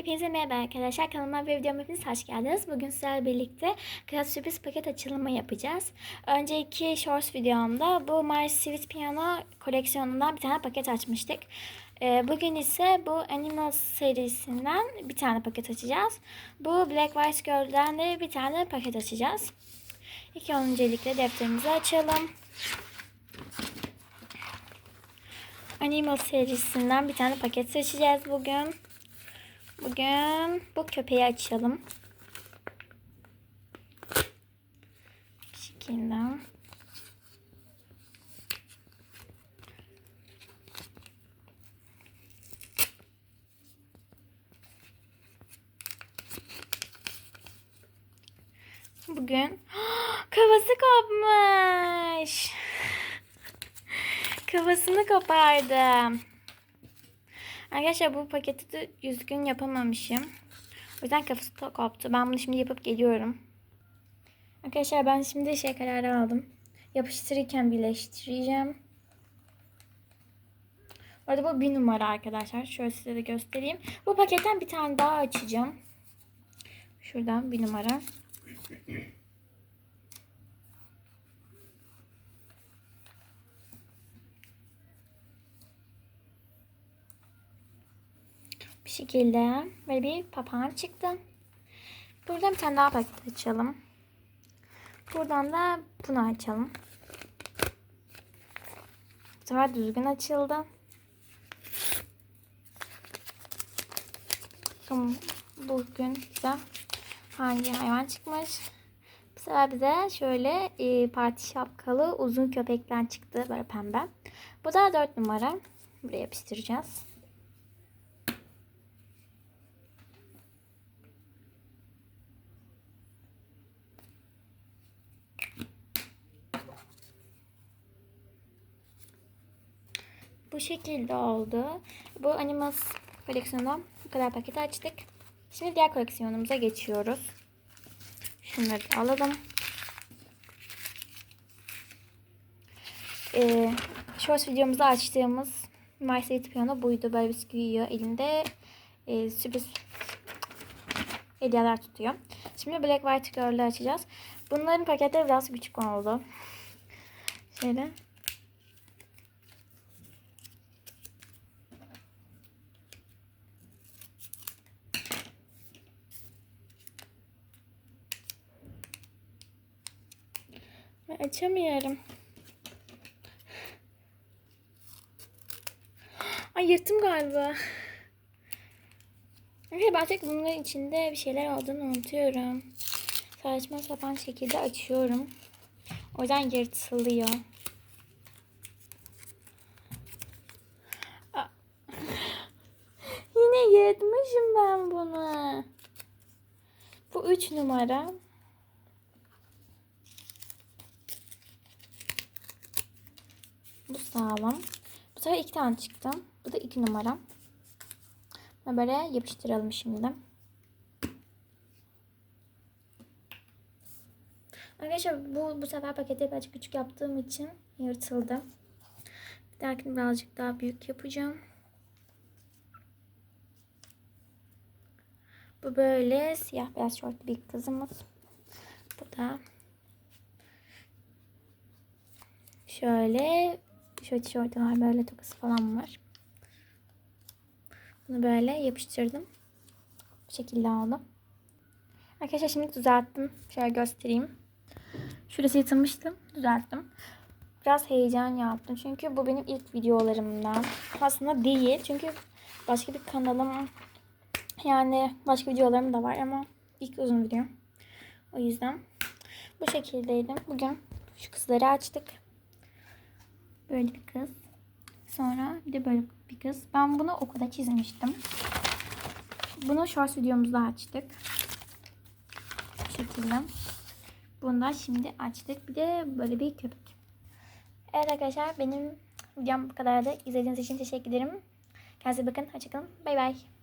Hepinize merhaba arkadaşlar. Kanalıma ve videoma hepiniz hoş geldiniz. Bugün sizlerle birlikte kral sürpriz paket açılımı yapacağız. Önceki shorts videomda bu My Sweet Piano koleksiyonundan bir tane paket açmıştık. Ee, Bugün ise bu Animals serisinden bir tane paket açacağız. Bu Black White Girl'den de bir tane paket açacağız. İlk öncelikle defterimizi açalım. Animal serisinden bir tane paket seçeceğiz bugün. Bugün bu köpeği açalım. Bu. Bugün kafası kopmuş. Kafasını kopardım. Arkadaşlar bu paketi de düzgün yapamamışım. O yüzden kafası koptu. Ben bunu şimdi yapıp geliyorum. Arkadaşlar ben şimdi şey kararı aldım. Yapıştırırken birleştireceğim. Orada bu bir numara arkadaşlar. Şöyle size de göstereyim. Bu paketten bir tane daha açacağım. Şuradan bir numara. Bir şekilde böyle bir papağan çıktı. Buradan bir tane daha paket açalım. Buradan da bunu açalım. Bu sefer düzgün açıldı. Bakalım bugün bize hangi hayvan çıkmış. Bu sefer bize şöyle e, parti şapkalı uzun köpekten çıktı. Böyle pembe. Bu da 4 numara. Buraya yapıştıracağız. Bu şekilde oldu. Bu Animals koleksiyonundan bu kadar paket açtık. Şimdi diğer koleksiyonumuza geçiyoruz. Şunları alalım. Ee, shorts videomuzda açtığımız My Sweet Piano buydu. Böyle bisküvi yiyor. Elinde e, sürpriz hediyeler tutuyor. Şimdi Black White Girl'ü açacağız. Bunların paketleri biraz küçük oldu. Şöyle. Açamıyorum. Ay yırttım galiba. Ben tek bunların içinde bir şeyler olduğunu unutuyorum. Saçma sapan şekilde açıyorum. O yüzden yırtılıyor. Yine yırtmışım ben bunu. Bu üç numara. Sağlam. Bu sefer iki tane çıktı. Bu da iki numara. Ve böyle yapıştıralım şimdi. Arkadaşlar bu, bu sefer paketi birazcık küçük yaptığım için yırtıldı. Bir dahakini birazcık daha büyük yapacağım. Bu böyle siyah beyaz şortlu bir kızımız. Bu da şöyle şöyle tişörtü var. Böyle tokası falan var. Bunu böyle yapıştırdım. Bu şekilde oldu. Arkadaşlar şimdi düzelttim. Şöyle göstereyim. Şurası yırtılmıştı. Düzelttim. Biraz heyecan yaptım. Çünkü bu benim ilk videolarımdan. Aslında değil. Çünkü başka bir kanalım yani başka videolarım da var ama ilk uzun video. O yüzden bu şekildeydim. Bugün şu kızları açtık. Böyle bir kız. Sonra bir de böyle bir kız. Ben bunu okulda çizmiştim. Bunu short videomuzda açtık. Bu şekilde. Bunu da şimdi açtık. Bir de böyle bir köpek. Evet arkadaşlar benim videom bu kadardı. İzlediğiniz için teşekkür ederim. Kendinize bakın. Hoşçakalın. Bay bay.